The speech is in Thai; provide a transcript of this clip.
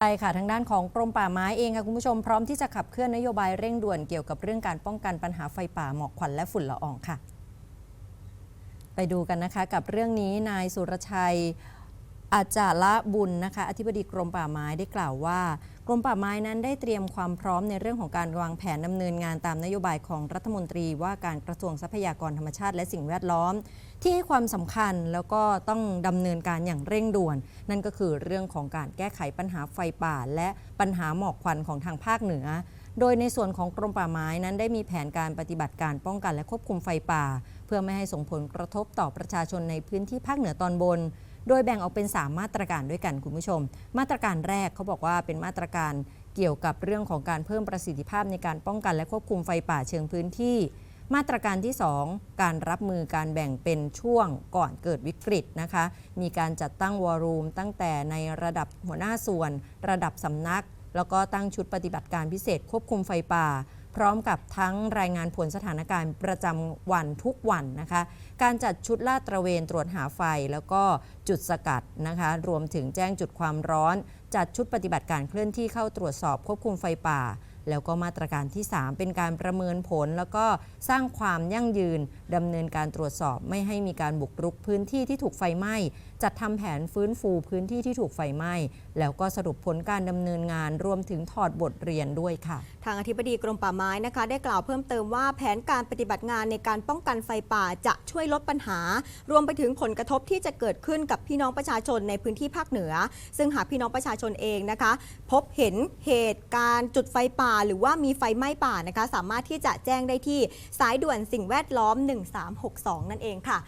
ใช่ค่ะ ทางด้านของกรมป่าไม้เองค่ะคุณผู้ชมพร้อมที่จะขับเคลื่อนนโยบายเร่งด่วนเกี่ยวกับเรื่องการป้องกันปัญหาไฟป่าหมอกควันและฝุ่นละอองค่ะ ไปดูกันนะคะกับเรื่องนี้นายสุรชัย อาจาระบุญนะคะอธิบดีกรมป่าไม้ได้กล่าวว่า กรมป่าไม้นั้นได้เตรียมความพร้อมในเรื่องของการวางแผนดำเนินงานตามนโยบายของรัฐมนตรีว่าการกระทรวงทรัพยากรธรรมชาติและสิ่งแวดล้อม ที่ให้ความสำคัญแล้วก็ต้องดำเนินการอย่างเร่งด่วน นั่นก็คือเรื่องของการแก้ไขปัญหาไฟป่า และปัญหาหมอกควันของทางภาคเหนือ โดยในส่วนของกรมป่าไม้นั้นได้มีแผนการปฏิบัติการป้องกันและควบคุมไฟป่า เพื่อไม่ให้ส่งผลกระทบต่อประชาชนในพื้นที่ภาคเหนือตอนบน โดยแบ่งออกเป็น 3 มาตรการด้วยกันคุณผู้ชม มาตรการแรกเขาบอกว่าเป็นมาตรการเกี่ยวกับเรื่องของการเพิ่มประสิทธิภาพในการป้องกันและควบคุมไฟป่าเชิงพื้นที่ มาตรการที่ 2 การรับมือการแบ่งเป็นช่วงก่อนเกิดวิกฤตนะคะ มีการจัดตั้งวอรูมตั้งแต่ในระดับหัวหน้าส่วน ระดับสำนัก แล้วก็ตั้งชุดปฏิบัติการพิเศษควบคุมไฟป่า พร้อมกับทั้งรายงานผลสถานการณ์ประจำวันทุกวันนะคะ การจัดชุดลาดตระเวนตรวจหาไฟแล้วก็จุดสกัดนะคะ รวมถึงแจ้งจุดความร้อน จัดชุดปฏิบัติการเคลื่อนที่เข้าตรวจสอบควบคุมไฟป่า แล้วก็มาตรการที่ 3 เป็นการประเมินผล แล้วก็สร้างความยั่งยืนดำเนินการตรวจสอบไม่ให้มีการบุกรุกพื้นที่ที่ถูกไฟไหม้ จัดทำแผนฟื้นฟูพื้นที่ที่ถูกไฟไหม้ แล้วก็สรุปผลการดำเนินงานรวมถึงถอดบทเรียนด้วยค่ะ ทางอธิบดีกรมป่าไม้นะคะ ได้กล่าวเพิ่มเติมว่าแผนการปฏิบัติงานในการป้องกันไฟป่าจะช่วยลดปัญหา รวมไปถึงผลกระทบที่จะเกิดขึ้นกับพี่น้องประชาชนในพื้นที่ภาคเหนือ ซึ่งหากพี่น้องประชาชนเองนะคะ พบเห็นเหตุการณ์จุดไฟป่าหรือว่ามีไฟไหม้ป่านะคะ สามารถที่จะแจ้งได้ที่สายด่วนสิ่งแวดล้อม 1362 นั่นเองค่ะ